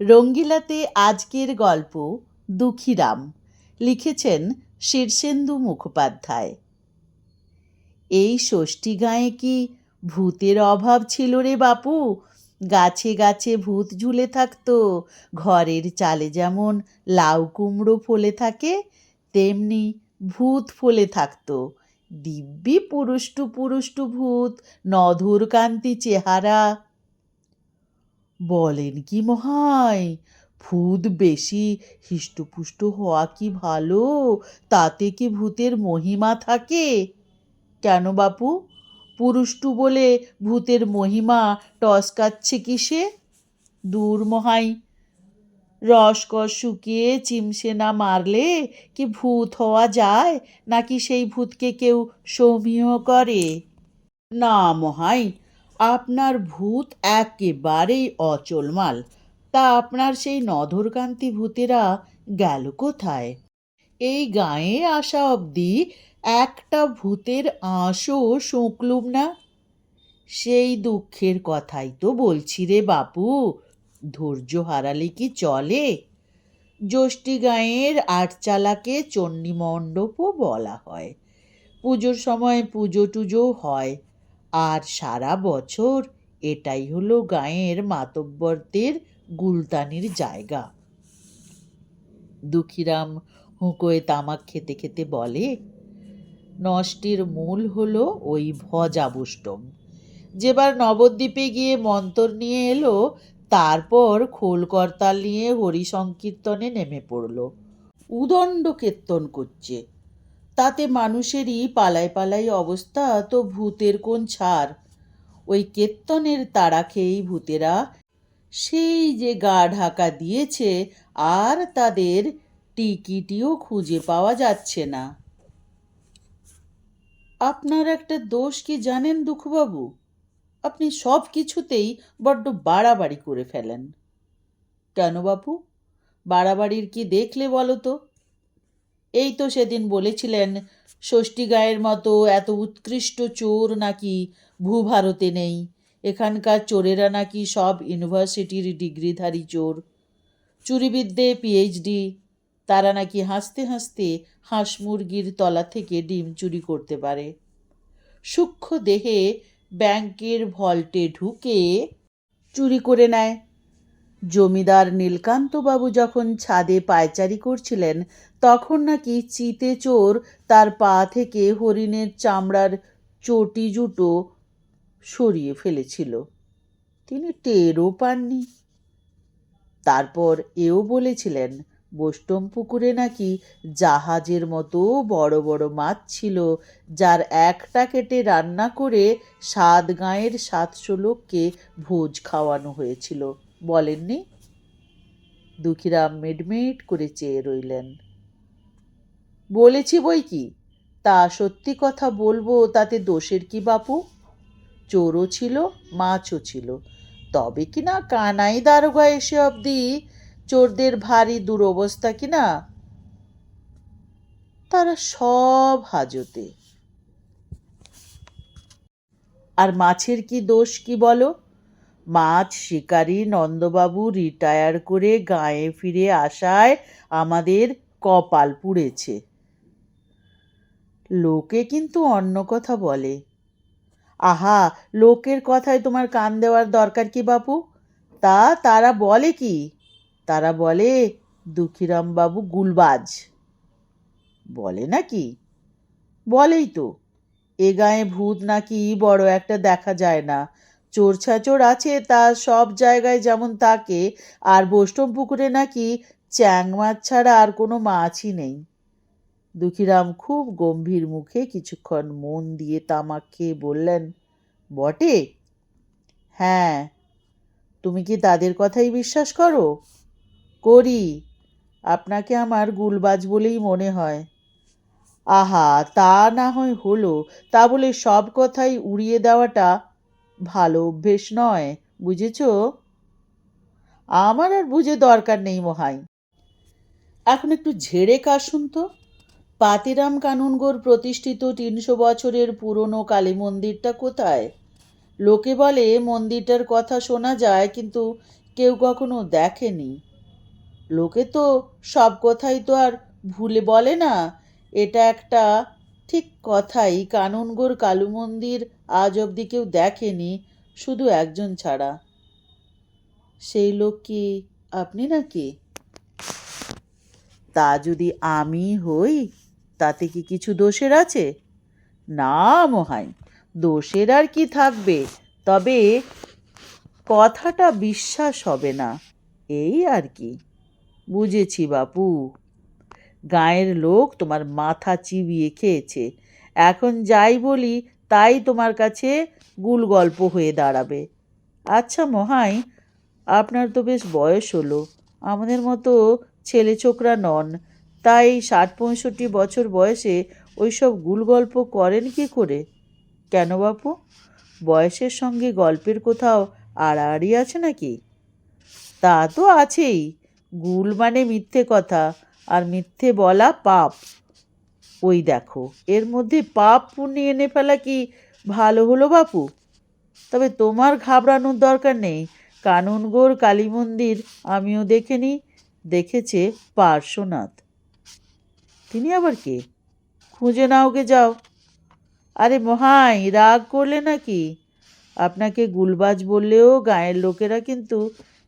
রঙ্গিলাতে আজকের গল্প দুঃখীরাম। লিখেছেন শীর্ষেন্দু মুখোপাধ্যায়। এই ষষ্ঠী গায়ে কি ভূতের অভাব ছিল রে বাপু? গাছে গাছে ভূত ঝুলে থাকতো। ঘরের চালে যেমন লাউ কুমড়ো ফলে থাকে, তেমনি ভূত ফলে থাকতো। দিব্যি পুরুষ্টু পুরুষ্টু ভূত, নধুর কান্তি চেহারা। বলেন কি মহাই? ভূত বেশি হৃষ্টপুষ্ট হওয়া কি ভালো? তাতে কি ভূতের মহিমা থাকে? কেন বাপু? পুরুষ্টু বলে ভূতের মহিমা টসকাচ্ছে কিসে? দূর মহাই, রসকস শুকিয়ে চিমসে না মারলে কি ভূত হওয়া যায়? নাকি সেই ভূতকে কেউ সমীহ করে? না মহাই আপনার ভূত একেবারেই অচলমাল তা আপনার সেই নধরকান্তি ভূতেরা গেল কোথায়? এই গায়ে আসা অবধি একটা ভূতের আঁশও শোঁকলুম না? সেই দুঃখের কথাই তো বলছি রে বাপু, ধৈর্য হারালে কি চলে? জ্যৈষ্ঠী গাঁয়ের আটচালাকে চণ্ডী মণ্ডপও বলা হয়। পুজোর সময় পুজো টুজো হয়। আর সারা বছর এটাই হলো গাঁয়ের মাতব্বরদের গুলতানির জায়গা। দুঃখীরাম হুঁকোয় তামাক খেতে খেতে বলে, নষ্টের মূল হলো ওই ভজাবুষ্টম যেবার নবদ্বীপে গিয়ে মন্তর নিয়ে এলো, তারপর খোল করতাল নিয়ে হরি সংকীর্তনে নেমে পড়ল। উদণ্ড কীর্তন করছে। তাতে মানুষেরই পালায় পালাই অবস্থা, তো ভূতের কোন ছাড়? ওই কেত্তনের তাড়া খেয়েই ভূতেরা সেই যে গা ঢাকা দিয়েছে, আর তাদের টিকিটিও খুঁজে পাওয়া যাচ্ছে না। আপনার একটা দোষ কি জানেন দুঃখবাবু? আপনি সব কিছুতেই বড্ড বাড়াবাড়ি করে ফেলেন। কেন বাপু? বাড়াবাড়ির কি দেখলে বলো তো? এই তো সেদিন বলেছিলেন, ষষ্ঠী গায়ের মতো এত উৎকৃষ্ট চোর নাকি ভূভারতে নেই। এখানকার চোরেরা নাকি সব ইউনিভার্সিটির ডিগ্রিধারী চোর। চুরিবিদ্যে পিএইচডি তারা নাকি হাসতে হাসতে হাঁস মুরগির তলা থেকে ডিম চুরি করতে পারে। সূক্ষ্ম দেহে ব্যাংকের ভল্টে ঢুকে চুরি করে নেয়। জমিদার নীলকান্তবাবু যখন ছাদে পায়চারি করছিলেন, তখন নাকি চিতে চোর তার পা থেকে হরিণের চামড়ার চটি জুটো সরিয়ে ফেলেছিল। তিনি টেরও পাননি। তারপর এও বলেছিলেন বোষ্টম পুকুরে নাকি জাহাজের মতো বড় বড় মাছ ছিল, যার একটা কেটে রান্না করে সাত গাঁয়ের সাতশো লোককে ভোজ খাওয়ানো হয়েছিল। বলেননি। দুঃখীরাম মেডমেড করে চেয়ে রইলেন। বলেছি বই কি? তা সত্যি কথা বলব, তাতে দোষের কি বাপু? চোরও ছিল, মাছও ছিল। তবে কি না কানাই দারোগা এসে অবধি চোরদের ভারী দুরবস্থা কি না? তারা সব হাজতে। আর মাছের কি দোষ কি বলো? মাছ, শিকারী, নন্দবাবু রিটায়ার করে গায়ে ফিরে আসায় আমাদের কপাল পুড়েছে। লোকে কিন্তু অন্য কথা বলে। আহা, লোকের কথায় তোমার কান দেওয়ার দরকার কি বাপু? তা তারা বলে কি? তারা বলে দুঃখীরাম বাবু গুলবাজ। বলে নাকি? বলেই তো। এ গায়ে ভূত নাকি বড় একটা দেখা যায় না। চোর ছাচোর আছে তা সব জায়গায় যেমন তাকে, আর বৈষ্ণব পুকুরে নাকি চ্যাং মাছ ছাড়া আর কোনো মাছই নেই। দুঃখীরাম খুব গম্ভীর মুখে কিছুক্ষণ মন দিয়ে তামাক খেয়ে বললেন, বটে? হ্যাঁ। তুমি কি তাদের কথাই বিশ্বাস করো? করি। আপনাকে আমার গুলবাজ বলেই মনে হয়। আহা, তা না হয় হলো। তা বলে সব কথাই উড়িয়ে দেওয়াটা ভালো অভ্যেস নয়, বুঝেছ? আমার আর বুঝে দরকার নেই মহাই। এখন একটু ঝেড়ে কাশুন তো। পাতিরাম কানুনগোর প্রতিষ্ঠিত তিনশো বছরের পুরনো কালী মন্দিরটা কোথায়? লোকে বলে মন্দিরটার কথা শোনা যায়, কিন্তু কেউ কখনো দেখেনি। লোকে তো সব কথাই তো আর ভুলে বলে না, এটা একটা ঠিক কথাই কানুনগোর কালু মন্দির আজ অবধি কেউ দেখেনি, শুধু একজন ছাড়া। সেই লোক কি আপনি নাকি? তা যদি আমি হই, তাতে কি কিছু দোষের আছে? না মহাই, দোষের আর কি থাকবে? তবে কথাটা বিশ্বাস হবে না, এই আর কি। বুঝেছি বাপু। গায়ের লোক তোমার মাথা চিবিয়ে খেয়েছে। এখন যাই বলি, তাই তোমার কাছে গুল গল্প হয়ে দাঁড়াবে। আচ্ছা মহাই, আপনার তো বেশ বয়স হলো। আমাদের মতো ছেলে ছোকরা নন। তাই ষাট পঁয়ষট্টি বছর বয়সে ওইসব গুল গল্প করেন কি করে? কেন বাপু? বয়সের সঙ্গে গল্পের কোথাও আড়াআড়ি আছে নাকি? তা তো আছেই। গুল মানে মিথ্যে কথা। আর মিথ্যে বলা পাপ। ওই দেখো, এর মধ্যে পাপ পুণ্য এনে ফেলা কি ভালো হলো বাপু? তবে তোমার ঘাবড়ানোর দরকার নেই। কানুনগোর কালী মন্দির আমিও দেখেনি দেখেছে পার্শ্বনাথ। তিনি আবার কে? খুঁজে নাও গে যাও। আরে মহাই, রাগ করলে নাকি? আপনাকে গুলবাজ বললেও গায়ের লোকেরা কিন্তু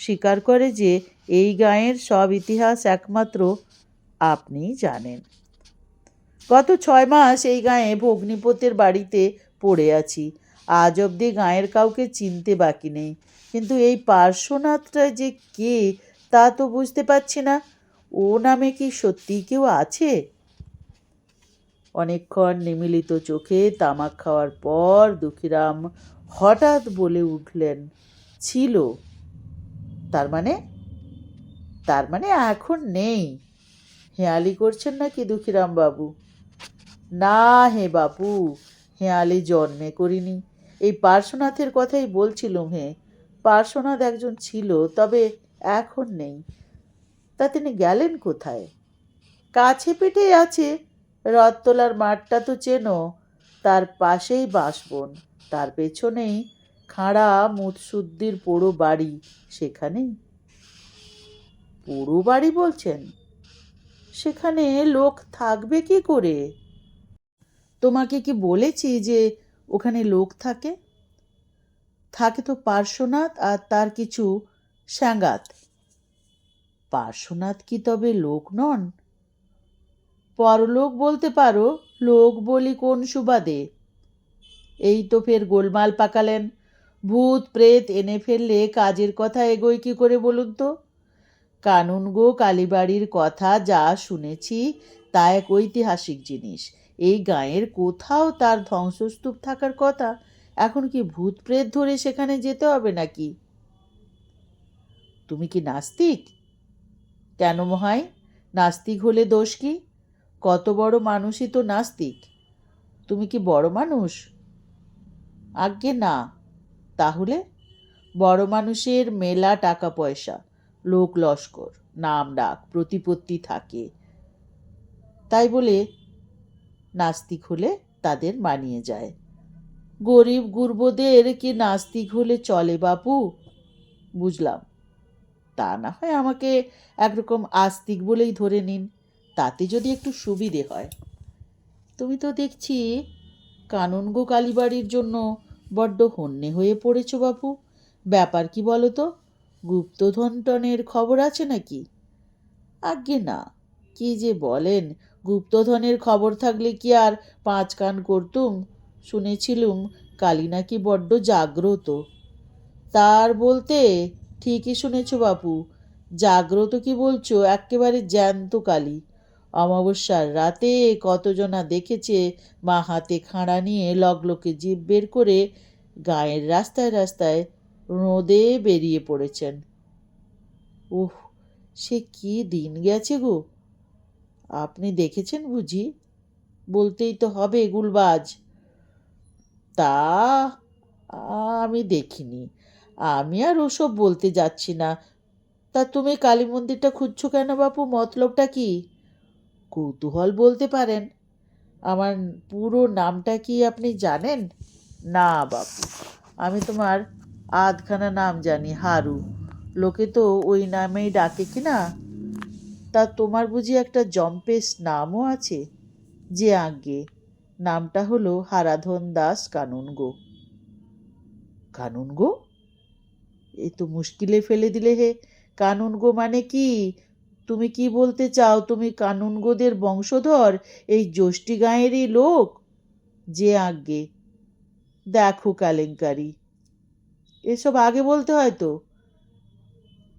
স্বীকার করে যে এই গায়ের সব ইতিহাস একমাত্র আপনিই জানেন। গত ছয় মাস এই গায়ে ভগ্নিপতির বাড়িতে পড়ে আছি। আজ অবধি গায়ের কাউকে চিনতে বাকি নেই। কিন্তু এই পার্শ্বনাথটা যে কে, তা তো বুঝতে পারছি না। ও নামে কি সত্যিই কেউ আছে? অনেকক্ষণ নিমিলিত চোখে তামাক খাওয়ার পর দুঃখীরাম হঠাৎ বলে উঠলেন, ছিল। তার মানে? তার মানে এখন নেই। হেয়ালি করছেন নাকি দুঃখীরাম বাবু? না হে বাপু, হেয়ালি জন্মে করিনি। এই পার্শ্বনাথের কথাই বলছিলুম হে। পার্শ্বনাথ একজন ছিল, তবে এখন নেই। তা তিনি গেলেন কোথায়? কাছে পেটে আছে। রথতলার মাঠটা তো চেনো। তার পাশেই বাঁশবন তার পেছনেই খাঁড়া মুৎসুদ্দির পোড়ো বাড়ি। সেখানেই। পোড়ো বাড়ি বলছেন? সেখানে লোক থাকবে কি করে? তোমাকে কি বলেছি যে ওখানে লোক থাকে? থাকে তো পার্শ্বনাথ আর তার কিছু স্যাঙ্গাত পার্শ্বনাথ কি তবে লোক নন? পরলোক বলতে পারো, লোক বলি কোন সুবাদে? এই তো ফের গোলমাল পাকালেন। ভূত, প্রেত এনে ফেললে কাজের কথা এগোয় কি করে বলুন তো? কানুন গো কালীবাড়ির কথা যা শুনেছি, তা এক ঐতিহাসিক জিনিস। এই গাঁয়ের কোথাও তার ধ্বংসস্তূপ থাকার কথা। এখন কি ভূত প্রেত ধরে সেখানে যেতে হবে নাকি? তুমি কি নাস্তিক? কেন মহাই? নাস্তিক হলে দোষ কি? কত বড় মানুষই তো নাস্তিক। তুমি কি বড় মানুষ? আজ্ঞে না। তাহলে? বড় মানুষের মেলা টাকা পয়সা। লোক লস্কর, নাম ডাক, প্রতিপত্তি থাকে। তাই বলে নাস্তিক হলে তাদের মানিয়ে যায়। গরিব গুরবদের কি নাস্তিক হলে চলে বাপু? বুঝলাম। তা না হয় আমাকে একরকম আস্তিক বলেই ধরে নিন, তাতে যদি একটু সুবিধে হয়। তুমি তো দেখছি কাননগো কালীবাড়ির জন্য বড্ড হন্যে হয়ে পড়েছ বাপু। ব্যাপার কি বলো তো? গুপ্তধনটনের খবর আছে নাকি? আজ্ঞে না। কি যে বলেন, গুপ্তধনের খবর থাকলে কি আর পাঁচ কান করতুম? শুনেছিলুম কালী নাকি বড্ড জাগ্রত। তার বলতে ঠিকই শুনেছ বাপু, জাগ্রত কি বলছো? একেবারে জ্যান্ত কালী। অমাবস্যার রাতে কতজনা দেখেছে মা হাতে খাঁড়া নিয়ে লগলকে জিভ বের করে গায়ের রাস্তায় রাস্তায় রোদে বেরিয়ে পড়েছেন। উহ, সে কি দিন গেছে গো? আপনি দেখেছেন বুঝি? বলতেই তো হবে গুলবাজ। তা, আমি দেখিনি। আমি আর ওসব বলতে যাচ্ছি না। তা তুমি কালী মন্দিরটা খুঁজছো কেন বাপু? মতলবটা কি? কৌতূহল বলতে পারেন। আমার পুরো নামটা কি আপনি জানেন? না বাপু। আমি তোমার আধখানা নাম জানি হারু লোকে তো ওই নামেই ডাকে কি না? তা তোমার বুঝি একটা জম্পেশ নামও আছে? যে আজ্ঞে, নামটা হলো হারাধন দাস কানুন গো। কানুন গো? এ তো মুশকিলে ফেলে দিলে হে। কানুন গো মানে কি? তুমি কি বলতে চাও তুমি কানুন গোদের বংশধর, এই যষ্টি গাঁয়েরই লোক? যে আজ্ঞে, দেখো কেলেঙ্কারি। এসব আগে বলতে হয় তো?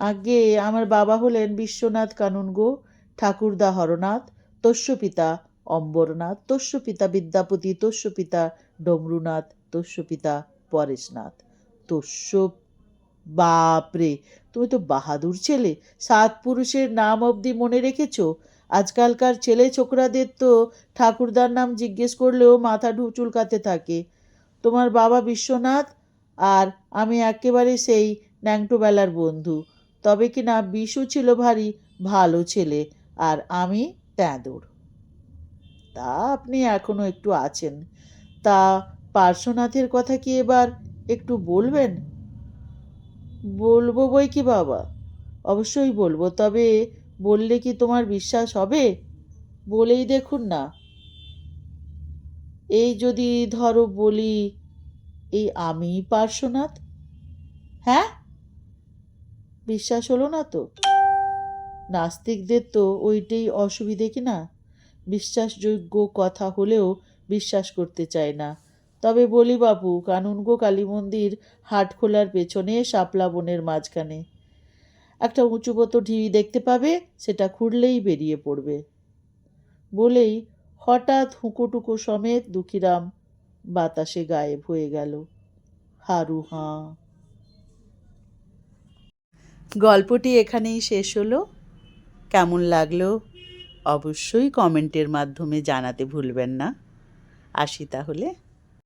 আগে আমার বাবা হলেন বিশ্বনাথ কানুনগো ঠাকুরদা হরনাথ তস্য পিতা অম্বরনাথ তস্য পিতা বিদ্যাপতি তস্য পিতা ডমরুনাথ তস্য পিতা পরেশনাথ। তস্য বাপরে, তুমি তো বাহাদুর ছেলে, সাত পুরুষের নাম অবধি মনে রেখেছো? আজকালকার ছেলে ছোকরাদের তো ঠাকুরদার নাম জিজ্ঞেস করলেও মাথা চুলকাতে থাকে। তোমার বাবা বিশ্বনাথ আর আমি একেবারে সেই ন্যাংটোবেলার বন্ধু। তবে কি না বিশু ছিল ভারী ভালো ছেলে আর আমি তেঁদর। তা আপনি এখনও একটু আছেন। তা পার্শ্বনাথের কথা কি এবার একটু বলবেন? বলব বই কি বাবা? অবশ্যই বলব, তবে বললে কি তোমার বিশ্বাস হবে? বলেই দেখুন না। এই যদি ধরো বলি এই আমি পার্শ্বনাথ? হ্যাঁ? বিশ্বাস হলো না তো। নাস্তিকদের তো ওইটাই অসুবিধে কি না? বিশ্বাসযোগ্য কথা হলেও বিশ্বাস করতে চায় না। তবে বলি বাবু কানুনগো কালী মন্দির হাট খোলার পেছনে শাপলা বনের মাঝখানে। একটা উঁচুপতো ঢিবি দেখতে পাবে, সেটা খুঁড়লেই বেরিয়ে পড়বে। বলেই হঠাৎ হুঁকোটুকো সমেত দুঃখীরাম বাতাসে গায়েব হয়ে গেল। হারু হাঁ। গল্পটি এখানেই শেষ হলো। কেমন লাগল অবশ্যই কমেন্টের মাধ্যমে জানাতে ভুলবেন না। আসি তাহলে।